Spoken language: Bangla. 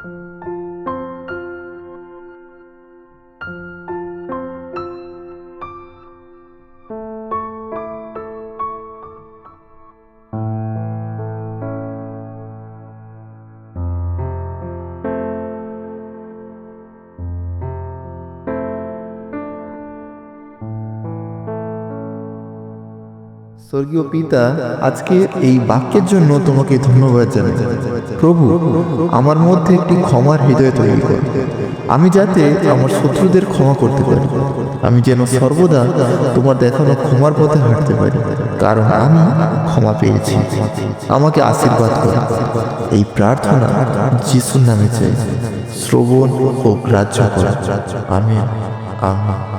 Thank you. স্বর্গীয় পিতা, আজকে এই বাক্যের জন্য তোমাকে ধন্যবাদ জানাই প্রভু, আমার মধ্যে একটি ক্ষমার হৃদয় তৈরি কর। আমি যাতে আমার শত্রুদের ক্ষমা করতে পারি। আমি যেন সর্বদা তোমার দেখানো ক্ষমার পথে হাঁটতে পারি। কারণ আমি ক্ষমা পেয়েছি। আমাকে আশীর্বাদ কর। এই প্রার্থনা যিশুর নামে চাই। শ্রবণ ও গ্রাহ্য কর। আমি আমি